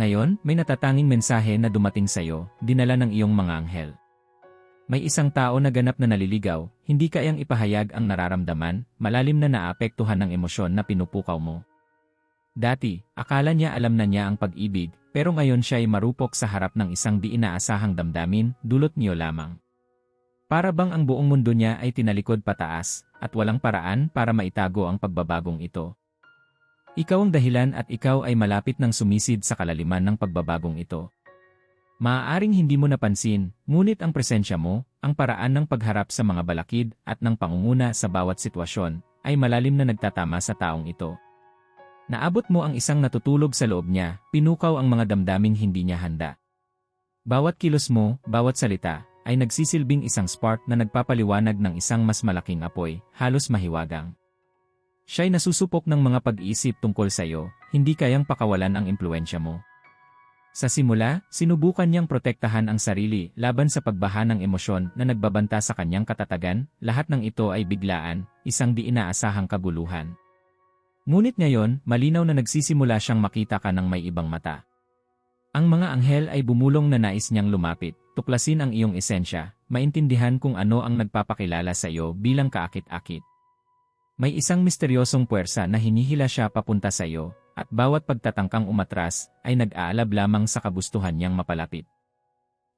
Ngayon, may natatanging mensahe na dumating sa'yo, dinala ng iyong mga anghel. May isang tao na ganap na naliligaw, hindi kayang ipahayag ang nararamdaman, malalim na naapektuhan ng emosyon na pinupukaw mo. Dati, akala niya alam na niya ang pag-ibig, pero ngayon siya ay marupok sa harap ng isang di inaasahang damdamin, dulot niyo lamang. Para bang ang buong mundo niya ay tinalikod pataas, at walang paraan para maitago ang pagbabagong ito. Ikaw ang dahilan at ikaw ay malapit ng sumisid sa kalaliman ng pagbabagong ito. Maaaring hindi mo napansin, ngunit ang presensya mo, ang paraan ng pagharap sa mga balakid at ng pangunguna sa bawat sitwasyon, ay malalim na nagtatama sa taong ito. Naabot mo ang isang natutulog sa loob niya, pinukaw ang mga damdaming hindi niya handa. Bawat kilos mo, bawat salita, ay nagsisilbing isang spark na nagpapaliwanag ng isang mas malaking apoy, halos mahiwagang. Siya'y nasusupok ng mga pag-iisip tungkol sa iyo, hindi kayang pakawalan ang impluensya mo. Sa simula, sinubukan niyang protektahan ang sarili laban sa pagbaha ng emosyon na nagbabanta sa kanyang katatagan, lahat ng ito ay biglaan, isang di inaasahang kaguluhan. Ngunit ngayon, malinaw na nagsisimula siyang makita ka ng may ibang mata. Ang mga anghel ay bumulong na nais niyang lumapit, tuklasin ang iyong esensya, maintindihan kung ano ang nagpapakilala sa iyo bilang kaakit-akit. May isang misteryosong puwersa na hinihila siya papunta sa iyo, at bawat pagtatangkang umatras ay nag-aalab lamang sa kabustuhan niyang mapalapit.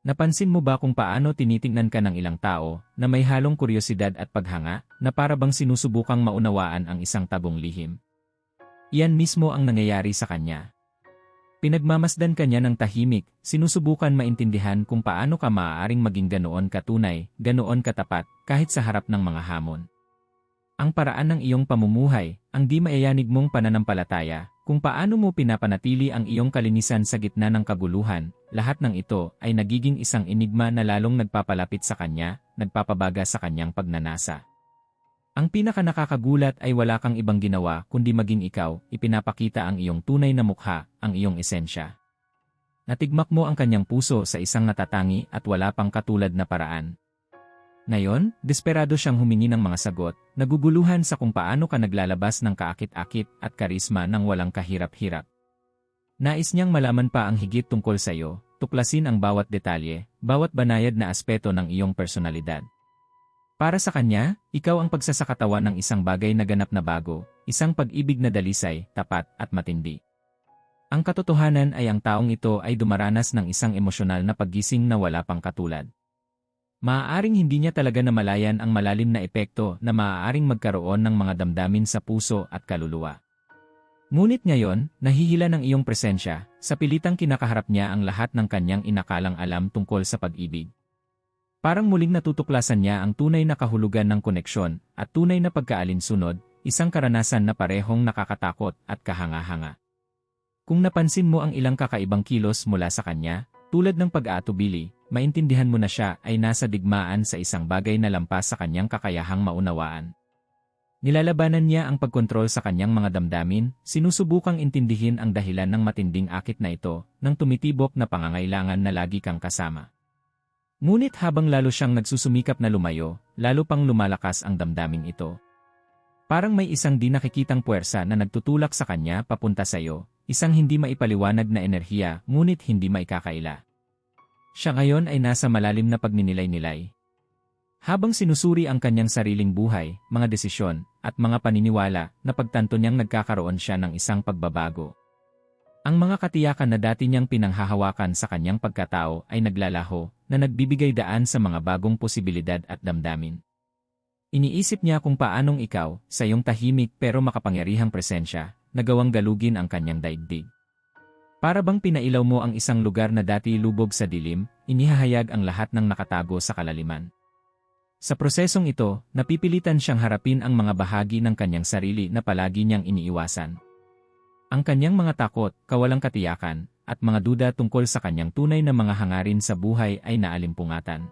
Napansin mo ba kung paano tinitingnan ka ng ilang tao na may halong kuryosidad at paghanga na para bang sinusubukang maunawaan ang isang tabong lihim? Iyan mismo ang nangyayari sa kanya. Pinagmamasdan kanya ng tahimik, sinusubukan maintindihan kung paano ka maaaring maging ganoon katunay, ganoon katapat, kahit sa harap ng mga hamon. Ang paraan ng iyong pamumuhay, ang di maiyanig mong pananampalataya, kung paano mo pinapanatili ang iyong kalinisan sa gitna ng kaguluhan, lahat ng ito ay nagiging isang enigma na lalong nagpapalapit sa kanya, nagpapabaga sa kanyang pagnanasa. Ang pinaka nakakagulat ay wala kang ibang ginawa kundi maging ikaw, ipinapakita ang iyong tunay na mukha, ang iyong esensya. Natigmak mo ang kanyang puso sa isang natatangi at wala pang katulad na paraan. Ngayon, desperado siyang humingi ng mga sagot, naguguluhan sa kung paano ka naglalabas ng kaakit-akit at karisma ng walang kahirap-hirap. Nais niyang malaman pa ang higit tungkol sa iyo, tuklasin ang bawat detalye, bawat banayad na aspeto ng iyong personalidad. Para sa kanya, ikaw ang pagsasakatawa ng isang bagay na ganap na bago, isang pag-ibig na dalisay, tapat at matindi. Ang katotohanan ay ang taong ito ay dumaranas ng isang emosyonal na paggising na wala pang katulad. Maaaring hindi niya talaga namalayan ang malalim na epekto na maaaring magkaroon ng mga damdamin sa puso at kaluluwa. Ngunit ngayon, nahihila ng iyong presensya, sa pilitang kinakaharap niya ang lahat ng kanyang inakalang alam tungkol sa pag-ibig. Parang muling natutuklasan niya ang tunay na kahulugan ng koneksyon at tunay na pagkaalinsunod, isang karanasan na parehong nakakatakot at kahanga-hanga. Kung napansin mo ang ilang kakaibang kilos mula sa kanya, tulad ng pag-aatubili, maintindihan mo na siya ay nasa digmaan sa isang bagay na lampas sa kanyang kakayahang maunawaan. Nilalabanan niya ang pagkontrol sa kanyang mga damdamin, sinusubukang intindihin ang dahilan ng matinding akit na ito, nang tumitibok na pangangailangan na lagi kang kasama. Ngunit habang lalo siyang nagsusumikap na lumayo, lalo pang lumalakas ang damdaming ito. Parang may isang di nakikitang puwersa na nagtutulak sa kanya papunta sa iyo, isang hindi maipaliwanag na enerhiya ngunit hindi maikakaila. Siya ngayon ay nasa malalim na pagninilay-nilay. Habang sinusuri ang kanyang sariling buhay, mga desisyon, at mga paniniwala, napagtanto niyang nagkakaroon siya ng isang pagbabago. Ang mga katiyakan na dati niyang pinanghahawakan sa kanyang pagkatao ay naglalaho, na nagbibigay daan sa mga bagong posibilidad at damdamin. Iniisip niya kung paanong ikaw, sa iyong tahimik pero makapangyarihang presensya, nagawang galugin ang kanyang daigdig. Para bang pinailaw mo ang isang lugar na dati lubog sa dilim, inihahayag ang lahat ng nakatago sa kalaliman. Sa prosesong ito, napipilitan siyang harapin ang mga bahagi ng kanyang sarili na palagi niyang iniiwasan. Ang kanyang mga takot, kawalang katiyakan, at mga duda tungkol sa kanyang tunay na mga hangarin sa buhay ay naalimpungatan.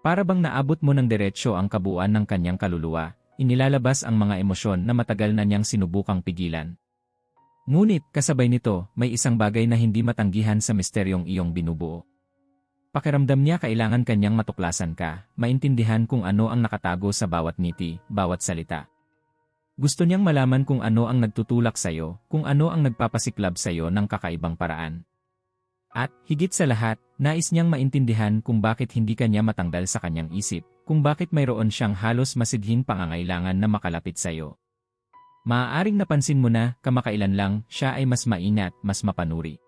Para bang naabot mo ng diretsyo ang kabuuan ng kanyang kaluluwa, inilalabas ang mga emosyon na matagal na niyang sinubukang pigilan. Ngunit, kasabay nito, may isang bagay na hindi matanggihan sa misteryong iyong binubuo. Pakiramdam niya kailangan kanyang matuklasan ka, maintindihan kung ano ang nakatago sa bawat ngiti, bawat salita. Gusto niyang malaman kung ano ang nagtutulak sa iyo, kung ano ang nagpapasiklab sa iyo ng kakaibang paraan. At, higit sa lahat, nais niyang maintindihan kung bakit hindi kanya matanggal sa kanyang isip, kung bakit mayroon siyang halos masidhing pangangailangan na makalapit sa iyo. Maaaring napansin mo na, kamakailan lang, siya ay mas maingat, mas mapanuri.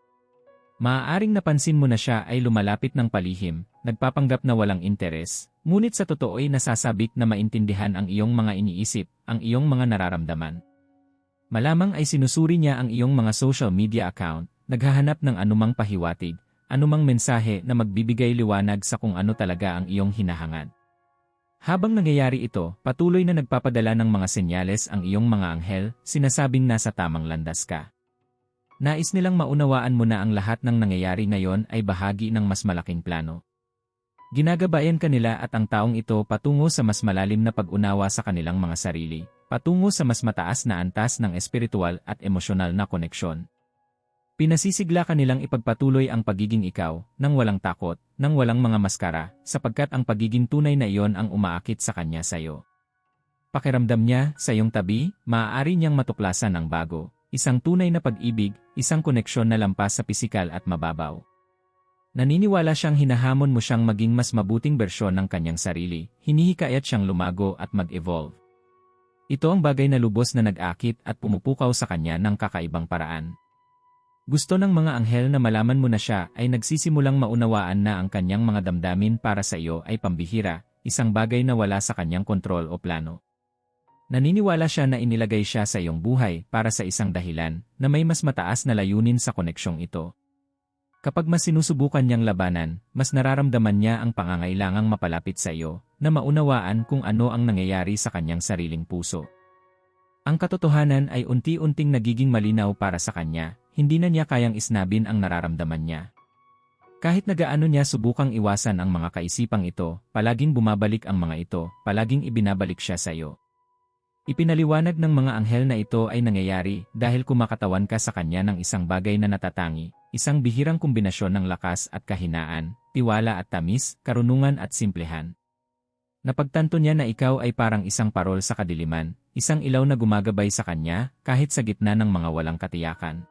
Maaaring napansin mo na siya ay lumalapit ng palihim, nagpapanggap na walang interes, ngunit sa totoo ay nasasabik na maintindihan ang iyong mga iniisip, ang iyong mga nararamdaman. Malamang ay sinusuri niya ang iyong mga social media account, naghahanap ng anumang pahiwatig, anumang mensahe na magbibigay liwanag sa kung ano talaga ang iyong hinahangad. Habang nangyayari ito, patuloy na nagpapadala ng mga senyales ang iyong mga anghel, sinasabing nasa tamang landas ka. Nais nilang maunawaan mo na ang lahat ng nangyayari ngayon ay bahagi ng mas malaking plano. Ginagabayan kanila at ang taong ito patungo sa mas malalim na pag-unawa sa kanilang mga sarili, patungo sa mas mataas na antas ng espiritual at emosyonal na koneksyon. Pinasisigla kanilang ipagpatuloy ang pagiging ikaw, nang walang takot, nang walang mga maskara, sapagkat ang pagiging tunay na iyon ang umaakit sa kanya sa iyo. Pakiramdam niya, sa iyong tabi, maaari niyang matuklasan ang bago, isang tunay na pag-ibig, isang koneksyon na lampas sa pisikal at mababaw. Naniniwala siyang hinahamon mo siyang maging mas mabuting bersyon ng kanyang sarili, hinihikayat siyang lumago at mag-evolve. Ito ang bagay na lubos na nag-akit at pumupukaw sa kanya ng kakaibang paraan. Gusto ng mga anghel na malaman mo na siya ay nagsisimulang maunawaan na ang kanyang mga damdamin para sa iyo ay pambihira, isang bagay na wala sa kanyang kontrol o plano. Naniniwala siya na inilagay siya sa iyong buhay para sa isang dahilan na may mas mataas na layunin sa koneksyong ito. Kapag mas sinusubukan niyang labanan, mas nararamdaman niya ang pangangailangang mapalapit sa iyo, na maunawaan kung ano ang nangyayari sa kanyang sariling puso. Ang katotohanan ay unti-unting nagiging malinaw para sa kanya, hindi na niya kayang isnabin ang nararamdaman niya. Kahit nagaano niya subukang iwasan ang mga kaisipang ito, palaging bumabalik ang mga ito, palaging ibinabalik siya sa iyo. Ipinaliwanag ng mga anghel na ito ay nangyayari dahil kumakatawan ka sa kanya ng isang bagay na natatangi, isang bihirang kombinasyon ng lakas at kahinaan, tiwala at tamis, karunungan at simplehan. Napagtanto niya na ikaw ay parang isang parol sa kadiliman, isang ilaw na gumagabay sa kanya kahit sa gitna ng mga walang katiyakan.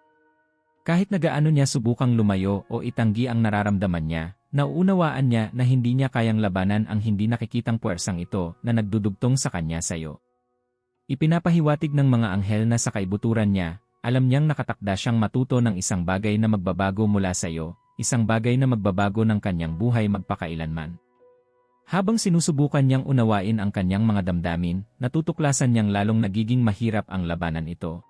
Kahit nagaano niya subukang lumayo o itanggi ang nararamdaman niya, nauunawaan niya na hindi niya kayang labanan ang hindi nakikitang puwersang ito na nagdudugtong sa kanya sa iyo. Ipinapahiwatig ng mga anghel na sa kaibuturan niya, alam niyang nakatakda siyang matuto ng isang bagay na magbabago mula sa iyo, isang bagay na magbabago ng kanyang buhay magpakailanman. Habang sinusubukan niyang unawain ang kanyang mga damdamin, natutuklasan niyang lalong nagiging mahirap ang labanan ito.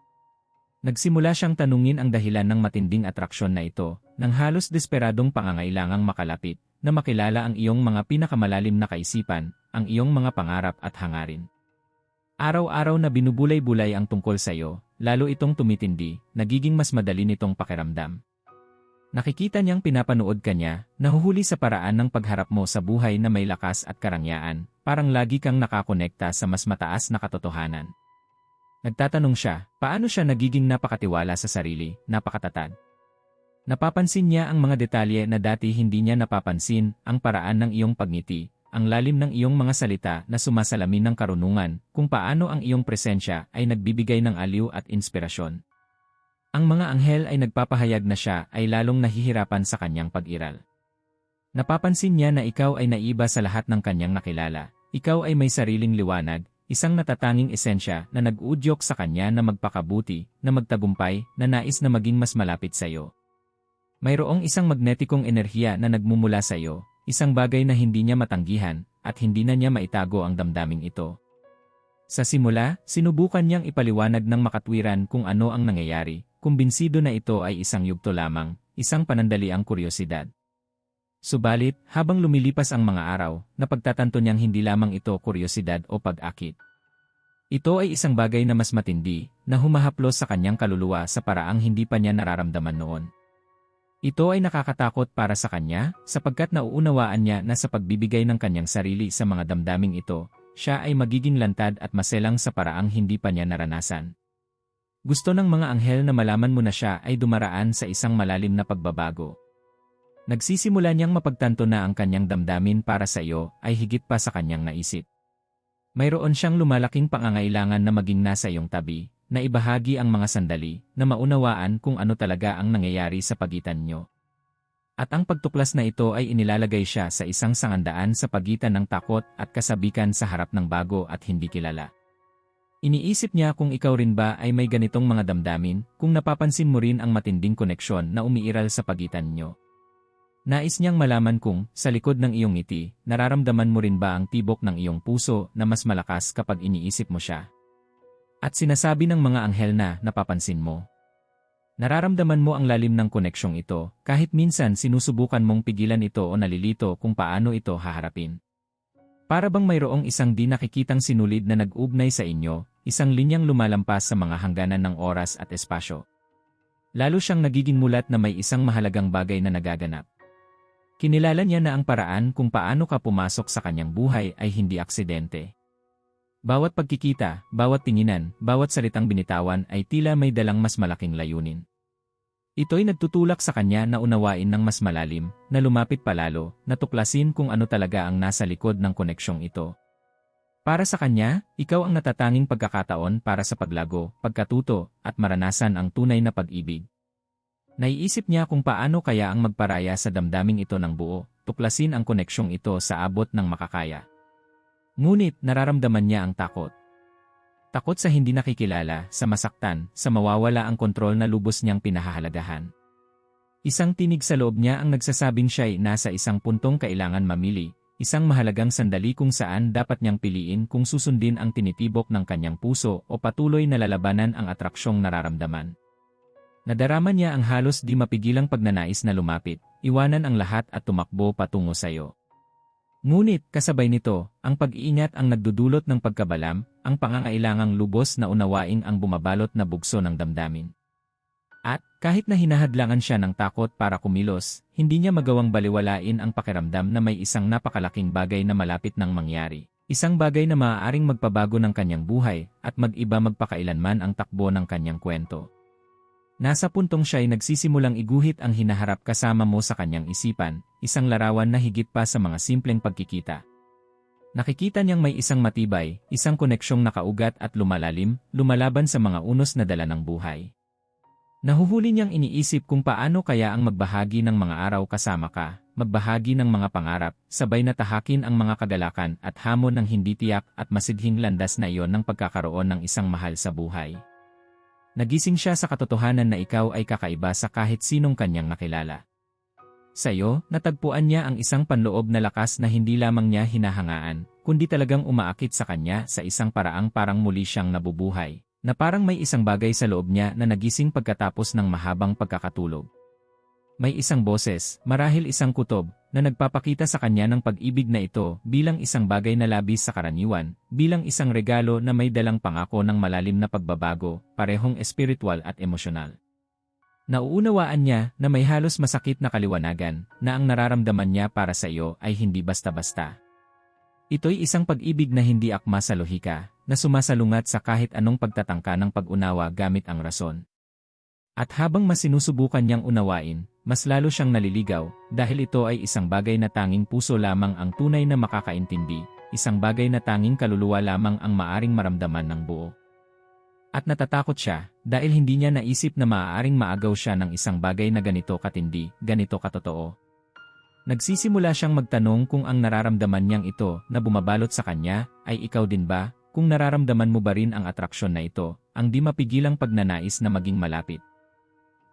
Nagsimula siyang tanungin ang dahilan ng matinding atraksyon na ito, ng halos desperadong pangangailangang makalapit, na makilala ang iyong mga pinakamalalim na kaisipan, ang iyong mga pangarap at hangarin. Araw-araw na binubulay-bulay ang tungkol sa iyo, lalo itong tumitindi, nagiging mas madali nitong pakiramdam. Nakikita niyang pinapanood ka niya, nahuhuli sa paraan ng pagharap mo sa buhay na may lakas at karangyaan, parang lagi kang nakakonekta sa mas mataas na katotohanan. Nagtatanong siya, paano siya nagiging napakatiwala sa sarili, napakatatag. Napapansin niya ang mga detalye na dati hindi niya napapansin, ang paraan ng iyong pagngiti, ang lalim ng iyong mga salita na sumasalamin ng karunungan, kung paano ang iyong presensya ay nagbibigay ng aliw at inspirasyon. Ang mga anghel ay nagpapahayag na siya ay lalong nahihirapan sa kanyang pag-iral. Napapansin niya na ikaw ay naiba sa lahat ng kanyang nakilala, ikaw ay may sariling liwanag, Isang natatanging esensya na nag-uudyok sa kanya na magpakabuti, na magtagumpay, na nais na maging mas malapit sa iyo. Mayroong isang magnetikong enerhiya na nagmumula sa iyo, isang bagay na hindi niya matanggihan, at hindi na niya maitago ang damdaming ito. Sa simula, sinubukan niyang ipaliwanag ng makatwiran kung ano ang nangyayari, kumbinsido na ito ay isang yugto lamang, isang panandaliang kuryosidad. Subalit, habang lumilipas ang mga araw, napagtatanto niyang hindi lamang ito kuryosidad o pag-akit. Ito ay isang bagay na mas matindi, na humahaplos sa kanyang kaluluwa sa paraang hindi pa niya nararamdaman noon. Ito ay nakakatakot para sa kanya, sapagkat nauunawaan niya na sa pagbibigay ng kanyang sarili sa mga damdaming ito, siya ay magiging lantad at maselang sa paraang hindi pa niya naranasan. Gusto ng mga anghel na malaman mo na siya ay dumaraan sa isang malalim na pagbabago. Nagsisimula niyang mapagtanto na ang kanyang damdamin para sa iyo ay higit pa sa kanyang naisip. Mayroon siyang lumalaking pangangailangan na maging nasa iyong tabi, na ibahagi ang mga sandali, na maunawaan kung ano talaga ang nangyayari sa pagitan niyo. At ang pagtuklas na ito ay inilalagay siya sa isang sangandaan sa pagitan ng takot at kasabikan sa harap ng bago at hindi kilala. Iniisip niya kung ikaw rin ba ay may ganitong mga damdamin, kung napapansin mo rin ang matinding koneksyon na umiiral sa pagitan niyo. Nais niyang malaman kung, sa likod ng iyong ngiti, nararamdaman mo rin ba ang tibok ng iyong puso na mas malakas kapag iniisip mo siya. At sinasabi ng mga anghel na napapansin mo. Nararamdaman mo ang lalim ng koneksyong ito, kahit minsan sinusubukan mong pigilan ito o nalilito kung paano ito haharapin. Para bang mayroong isang di nakikitang sinulid na nag-ugnay sa inyo, isang linyang lumalampas sa mga hangganan ng oras at espasyo. Lalo siyang nagiging mulat na may isang mahalagang bagay na nagaganap. Kinilala niya na ang paraan kung paano ka pumasok sa kanyang buhay ay hindi aksidente. Bawat pagkikita, bawat tinginan, bawat salitang binitawan ay tila may dalang mas malaking layunin. Ito'y nagtutulak sa kanya na unawain ng mas malalim, na lumapit palalo, na tuklasin kung ano talaga ang nasa likod ng koneksyong ito. Para sa kanya, ikaw ang natatanging pagkakataon para sa paglago, pagkatuto, at maranasan ang tunay na pag-ibig. Naiisip niya kung paano kaya ang magparaya sa damdaming ito ng buo, tuklasin ang koneksyong ito sa abot ng makakaya. Ngunit nararamdaman niya ang takot. Takot sa hindi nakikilala, sa masaktan, sa mawawala ang kontrol na lubos niyang pinahahalagahan. Isang tinig sa loob niya ang nagsasabing siya'y nasa isang puntong kailangan mamili, isang mahalagang sandali kung saan dapat niyang piliin kung susundin ang tinitibok ng kanyang puso o patuloy na lalabanan ang atraksyong nararamdaman. Nadarama niya ang halos di mapigilang pagnanais na lumapit, iwanan ang lahat at tumakbo patungo sa iyo. Ngunit, kasabay nito, ang pag-iingat ang nagdudulot ng pagkabalam, ang pangangailangang lubos na unawaing ang bumabalot na bugso ng damdamin. At, kahit na hinahadlangan siya ng takot para kumilos, hindi niya magawang baliwalain ang pakiramdam na may isang napakalaking bagay na malapit nang mangyari. Isang bagay na maaaring magpabago ng kanyang buhay at mag-iba magpakailanman ang takbo ng kanyang kwento. Nasa puntong siya ay nagsisimulang iguhit ang hinaharap kasama mo sa kanyang isipan, isang larawan na higit pa sa mga simpleng pagkikita. Nakikita niyang may isang matibay, isang koneksyong nakaugat at lumalalim, lumalaban sa mga unos na dala ng buhay. Nahuhuli niyang iniisip kung paano kaya ang magbahagi ng mga araw kasama ka, magbahagi ng mga pangarap, sabay na tahakin ang mga kagalakan at hamon ng hindi tiyak at masidhing landas na iyon ng pagkakaroon ng isang mahal sa buhay. Nagising siya sa katotohanan na ikaw ay kakaiba sa kahit sinong kanyang nakilala. Sa iyo, natagpuan niya ang isang panloob na lakas na hindi lamang niya hinahangaan, kundi talagang umaakit sa kanya sa isang paraang parang muli siyang nabubuhay, na parang may isang bagay sa loob niya na nagising pagkatapos ng mahabang pagkakatulog. May isang boses, marahil isang kutob, na nagpapakita sa kanya ng pag-ibig na ito bilang isang bagay na labis sa karaniwan, bilang isang regalo na may dalang pangako ng malalim na pagbabago, parehong espiritual at emosyonal. Nauunawaan niya na may halos masakit na kaliwanagan na ang nararamdaman niya para sa iyo ay hindi basta-basta. Ito'y isang pag-ibig na hindi akma sa lohika, na sumasalungat sa kahit anong pagtatangka ng pag-unawa gamit ang rason. At habang mas sinusubukan niyang unawain, mas lalo siyang naliligaw dahil ito ay isang bagay na tanging puso lamang ang tunay na makakaintindi, isang bagay na tanging kaluluwa lamang ang maaring maramdaman ng buo. At natatakot siya dahil hindi niya naisip na maaaring maagaw siya ng isang bagay na ganito katindi, ganito katotoo. Nagsisimula siyang magtanong kung ang nararamdaman niyang ito na bumabalot sa kanya ay ikaw din ba, kung nararamdaman mo ba rin ang atraksyon na ito, ang di mapigilang pagnanais na maging malapit.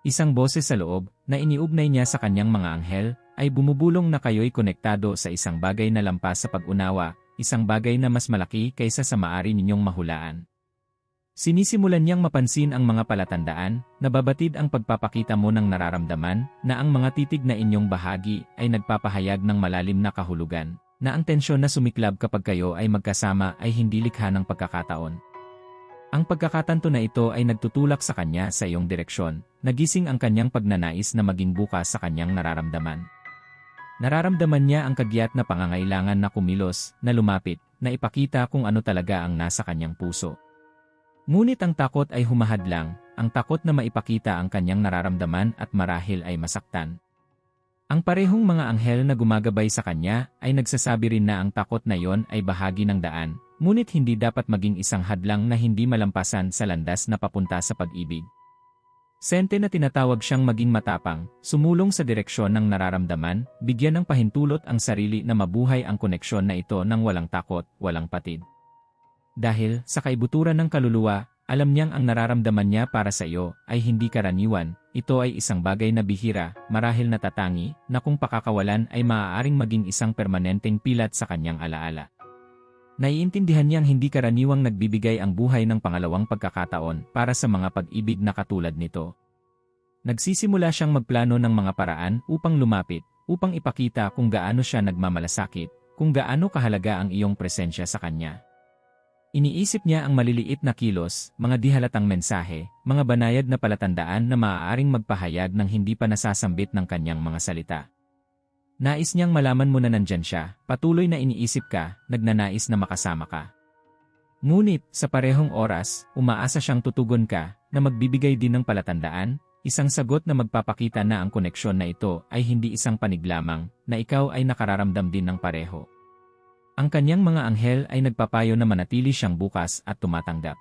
Isang boses sa loob, na iniugnay niya sa kanyang mga anghel, ay bumubulong na kayo'y konektado sa isang bagay na lampas sa pag-unawa, isang bagay na mas malaki kaysa sa maari ninyong mahulaan. Sinisimulan niyang mapansin ang mga palatandaan, nababatid ang pagpapakita mo ng nararamdaman, na ang mga titig na inyong bahagi ay nagpapahayag ng malalim na kahulugan, na ang tensyon na sumiklab kapag kayo ay magkasama ay hindi likha ng pagkakataon. Ang pagkakatanto na ito ay nagtutulak sa kanya sa iyong direksyon, nagising ang kanyang pagnanais na maging bukas sa kanyang nararamdaman. Nararamdaman niya ang kagyat na pangangailangan na kumilos, na lumapit, na ipakita kung ano talaga ang nasa kanyang puso. Ngunit ang takot ay humahadlang, ang takot na maipakita ang kanyang nararamdaman at marahil ay masaktan. Ang parehong mga anghel na gumagabay sa kanya ay nagsasabi rin na ang takot na yon ay bahagi ng daan, Ngunit hindi dapat maging isang hadlang na hindi malampasan sa landas na papunta sa pag-ibig. Sente na tinatawag siyang maging matapang, sumulong sa direksyon ng nararamdaman, bigyan ng pahintulot ang sarili na mabuhay ang koneksyon na ito ng walang takot, walang patid. Dahil, sa kaibuturan ng kaluluwa, alam niyang ang nararamdaman niya para sa iyo ay hindi karaniwan, ito ay isang bagay na bihira, marahil natatangi, na kung pakakawalan ay maaaring maging isang permanenteng pilat sa kanyang alaala. Naiintindihan niyang hindi karaniwang nagbibigay ang buhay ng pangalawang pagkakataon para sa mga pag-ibig na katulad nito. Nagsisimula siyang magplano ng mga paraan upang lumapit, upang ipakita kung gaano siya nagmamalasakit, kung gaano kahalaga ang iyong presensya sa kanya. Iniisip niya ang maliliit na kilos, mga dihalatang mensahe, mga banayad na palatandaan na maaaring magpahayag ng hindi pa nasasambit ng kanyang mga salita. Nais niyang malaman mo na nandyan siya, patuloy na iniisip ka, nagnanais na makasama ka. Ngunit, sa parehong oras, umaasa siyang tutugon ka, na magbibigay din ng palatandaan, isang sagot na magpapakita na ang koneksyon na ito ay hindi isang panig lamang, na ikaw ay nakararamdam din ng pareho. Ang kanyang mga anghel ay nagpapayo na manatili siyang bukas at tumatanggap.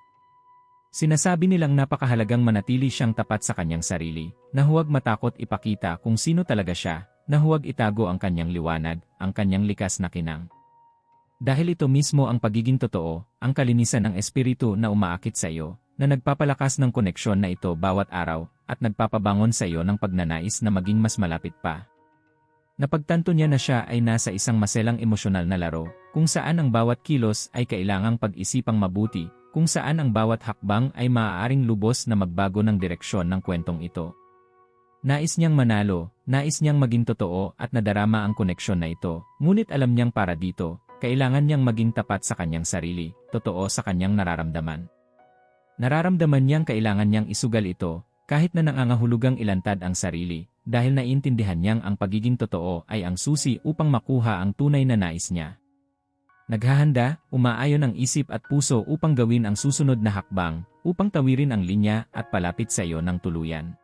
Sinasabi nilang napakahalagang manatili siyang tapat sa kanyang sarili, na huwag matakot ipakita kung sino talaga siya, na huwag itago ang kanyang liwanag, ang kanyang likas na kinang. Dahil ito mismo ang pagiging totoo, ang kalinisan ng espiritu na umaakit sa iyo, na nagpapalakas ng koneksyon na ito bawat araw, at nagpapabangon sa iyo ng pagnanais na maging mas malapit pa. Napagtanto niya na siya ay nasa isang maselang emosyonal na laro, kung saan ang bawat kilos ay kailangang pag-isipang mabuti, kung saan ang bawat hakbang ay maaaring lubos na magbago ng direksyon ng kwentong ito. Nais niyang manalo, nais niyang maging totoo at nadarama ang koneksyon na ito, ngunit alam niyang para dito, kailangan niyang maging tapat sa kanyang sarili, totoo sa kanyang nararamdaman. Nararamdaman niyang kailangan niyang isugal ito, kahit na nangangahulugang ilantad ang sarili, dahil naiintindihan niyang ang pagiging totoo ay ang susi upang makuha ang tunay na nais niya. Naghahanda, umaayon ang isip at puso upang gawin ang susunod na hakbang, upang tawirin ang linya at palapit sa iyo ng tuluyan.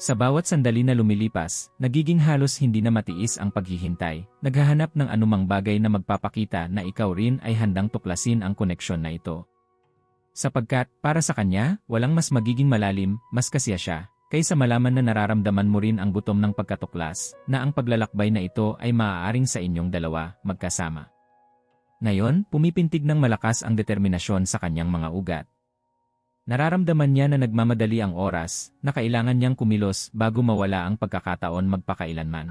Sa bawat sandali na lumilipas, nagiging halos hindi na matiis ang paghihintay, naghahanap ng anumang bagay na magpapakita na ikaw rin ay handang tuklasin ang koneksyon na ito. Sapagkat, para sa kanya, walang mas magiging malalim, mas kasya siya, kaysa malaman na nararamdaman mo rin ang gutom ng pagkatuklas, na ang paglalakbay na ito ay maaaring sa inyong dalawa, magkasama. Ngayon, pumipintig ng malakas ang determinasyon sa kanyang mga ugat. Nararamdaman niya na nagmamadali ang oras, na kailangan niyang kumilos bago mawala ang pagkakataon magpakailanman.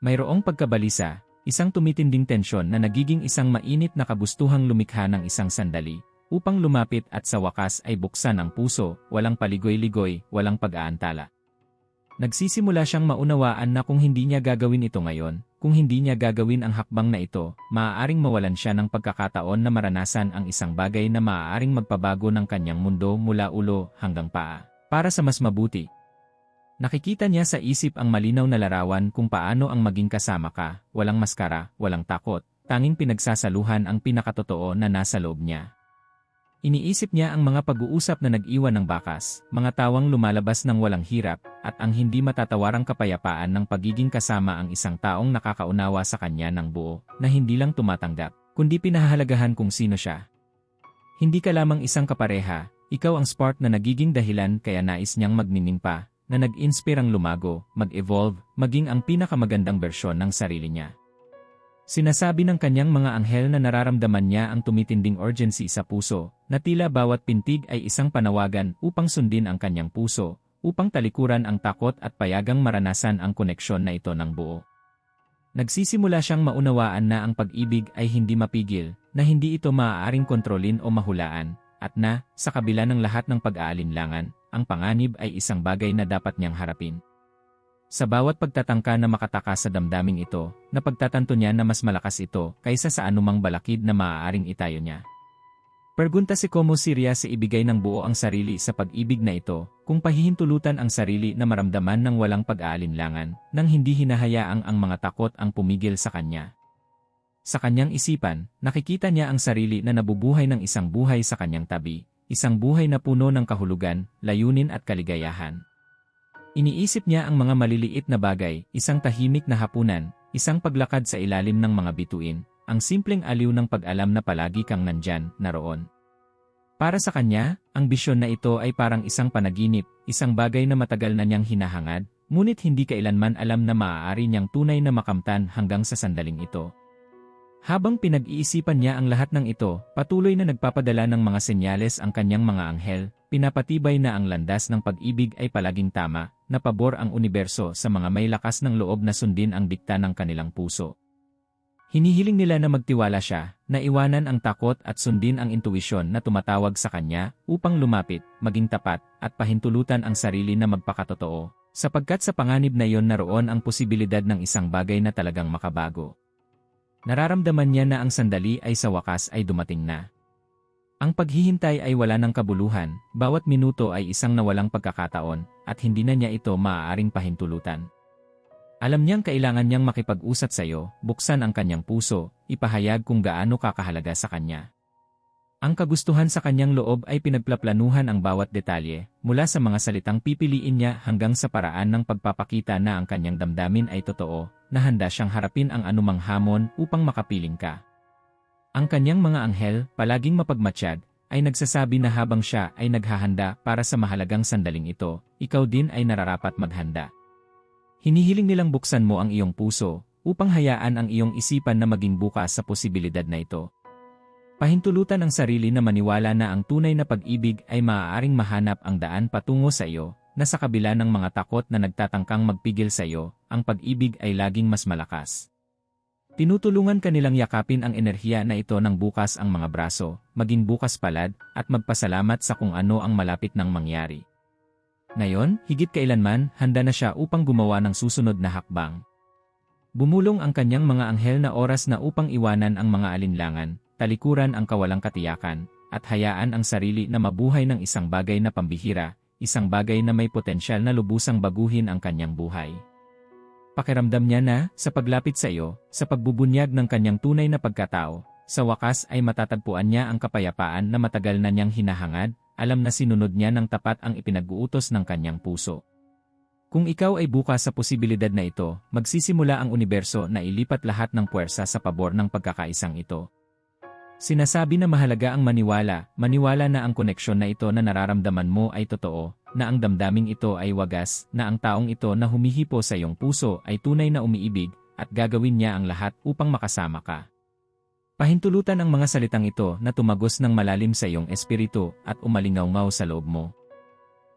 Mayroong pagkabalisa, isang tumitinding tensyon na nagiging isang mainit na kabustuhang lumikha ng isang sandali, upang lumapit at sa wakas ay buksan ang puso, walang paligoy-ligoy, walang pag-aantala. Nagsisimula siyang maunawaan na kung hindi niya gagawin ito ngayon, kung hindi niya gagawin ang hakbang na ito, maaaring mawalan siya ng pagkakataon na maranasan ang isang bagay na maaaring magpabago ng kanyang mundo mula ulo hanggang paa. Para sa mas mabuti. Nakikita niya sa isip ang malinaw na larawan kung paano ang maging kasama ka, walang maskara, walang takot, tanging pinagsasaluhan ang pinakatotoo na nasa loob niya. Iniisip niya ang mga pag-uusap na nag-iwan ng bakas, mga tawang lumalabas ng walang hirap, at ang hindi matatawarang kapayapaan ng pagiging kasama ang isang taong nakakaunawa sa kanya ng buo, na hindi lang tumatanggap, kundi pinahahalagahan kung sino siya. Hindi ka lamang isang kapareha, ikaw ang spark na nagiging dahilan kaya nais niyang magnining pa, na nag-inspirang lumago, mag-evolve, maging ang pinakamagandang bersyon ng sarili niya. Sinasabi ng kanyang mga anghel na nararamdaman niya ang tumitinding urgency sa puso, na tila bawat pintig ay isang panawagan upang sundin ang kanyang puso, upang talikuran ang takot at payagang maranasan ang koneksyon na ito ng buo. Nagsisimula siyang maunawaan na ang pag-ibig ay hindi mapigil, na hindi ito maaaring kontrolin o mahulaan, at na, sa kabila ng lahat ng pag-aalinlangan, ang panganib ay isang bagay na dapat niyang harapin. Sa bawat pagtatangka na makatakas sa damdaming ito, napagtatanto niya na mas malakas ito kaysa sa anumang balakid na maaaring itayo niya. Pergunta si Como Siria sa ibigay ng buo ang sarili sa pag-ibig na ito, kung pahihintulutan ang sarili na maramdaman ng walang pag-aalinlangan, nang hindi hinahayaang ang mga takot ang pumigil sa kanya. Sa kanyang isipan, nakikita niya ang sarili na nabubuhay ng isang buhay sa kanyang tabi, isang buhay na puno ng kahulugan, layunin at kaligayahan. Iniisip niya ang mga maliliit na bagay, isang tahimik na hapunan, isang paglakad sa ilalim ng mga bituin, ang simpleng aliw ng pag-alam na palagi kang nandyan, naroon. Para sa kanya, ang bisyon na ito ay parang isang panaginip, isang bagay na matagal na niyang hinahangad, ngunit hindi kailanman alam na maaari niyang tunay na makamtan hanggang sa sandaling ito. Habang pinag-iisipan niya ang lahat ng ito, patuloy na nagpapadala ng mga senyales ang kanyang mga anghel, pinapatibay na ang landas ng pag-ibig ay palaging tama, na pabor ang universo sa mga may lakas ng loob na sundin ang dikta ng kanilang puso. Hinihiling nila na magtiwala siya, na iwanan ang takot at sundin ang intuwisyon na tumatawag sa kanya upang lumapit, maging tapat, at pahintulutan ang sarili na magpakatotoo, sapagkat sa panganib na iyon naroon ang posibilidad ng isang bagay na talagang makabago. Nararamdaman niya na ang sandali ay sa wakas ay dumating na. Ang paghihintay ay wala ng kabuluhan, bawat minuto ay isang nawalang pagkakataon, at hindi na niya ito maaaring pahintulutan. Alam niyang kailangan niyang makipag-usat sa iyo, buksan ang kanyang puso, ipahayag kung gaano kakahalaga sa kanya. Ang kagustuhan sa kanyang loob ay pinagplaplanuhan ang bawat detalye, mula sa mga salitang pipiliin niya hanggang sa paraan ng pagpapakita na ang kanyang damdamin ay totoo, na handa siyang harapin ang anumang hamon upang makapiling ka. Ang kanyang mga anghel, palaging mapagmatsyag, ay nagsasabi na habang siya ay naghahanda para sa mahalagang sandaling ito, ikaw din ay nararapat maghanda. Hinihiling nilang buksan mo ang iyong puso, upang hayaan ang iyong isipan na maging bukas sa posibilidad na ito. Pahintulutan ang sarili na maniwala na ang tunay na pag-ibig ay maaaring mahanap ang daan patungo sa iyo, na sa kabila ng mga takot na nagtatangkang magpigil sa iyo, ang pag-ibig ay laging mas malakas. Tinutulungan kanilang yakapin ang enerhiya na ito ng bukas ang mga braso, maging bukas palad, at magpasalamat sa kung ano ang malapit nang mangyari. Ngayon, higit kailanman, handa na siya upang gumawa ng susunod na hakbang. Bumulong ang kanyang mga anghel na oras na upang iwanan ang mga alinlangan, talikuran ang kawalang katiyakan, at hayaan ang sarili na mabuhay ng isang bagay na pambihira, isang bagay na may potensyal na lubusang baguhin ang kanyang buhay. Pakiramdam niya na, sa paglapit sa iyo, sa pagbubunyag ng kanyang tunay na pagkatao, sa wakas ay matatagpuan niya ang kapayapaan na matagal na niyang hinahangad, alam na sinunod niya ng tapat ang ipinag-uutos ng kanyang puso. Kung ikaw ay bukas sa posibilidad na ito, magsisimula ang universo na ilipat lahat ng puwersa sa pabor ng pagkakaisang ito. Sinasabi na mahalaga ang maniwala, maniwala na ang koneksyon na ito na nararamdaman mo ay totoo, na ang damdaming ito ay wagas, na ang taong ito na humihipo sa iyong puso ay tunay na umiibig, at gagawin niya ang lahat upang makasama ka. Pahintulutan ang mga salitang ito na tumagos ng malalim sa iyong espiritu at umalingaw sa loob mo.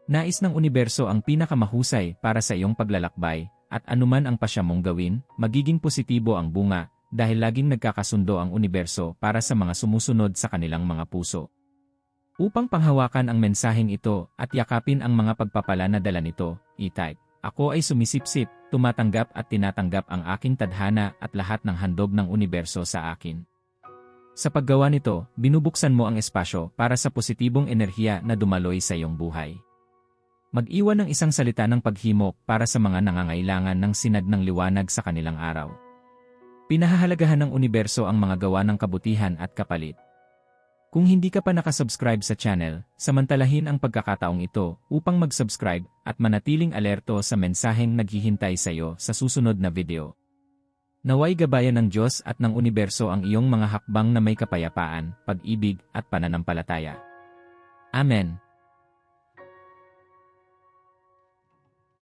Nais ng universo ang pinakamahusay para sa iyong paglalakbay, at anuman ang pasya mong gawin, magiging positibo ang bunga, dahil laging nagkakasundo ang universo para sa mga sumusunod sa kanilang mga puso. Upang panghawakan ang mensaheng ito at yakapin ang mga pagpapala na dala nito, e-type, ako ay sumisipsip, tumatanggap at tinatanggap ang aking tadhana at lahat ng handog ng universo sa akin. Sa paggawa nito, binubuksan mo ang espasyo para sa positibong enerhiya na dumaloy sa iyong buhay. Mag-iwan ng isang salita ng paghimok para sa mga nangangailangan ng sinag ng liwanag sa kanilang araw. Pinahahalagahan ng universo ang mga gawa ng kabutihan at kapalit. Kung hindi ka pa nakasubscribe sa channel, samantalahin ang pagkakataong ito upang mag-subscribe at manatiling alerto sa mensaheng naghihintay sa iyo sa susunod na video. Naway gabayan ng Diyos at ng universo ang iyong mga hakbang na may kapayapaan, pag-ibig at pananampalataya. Amen.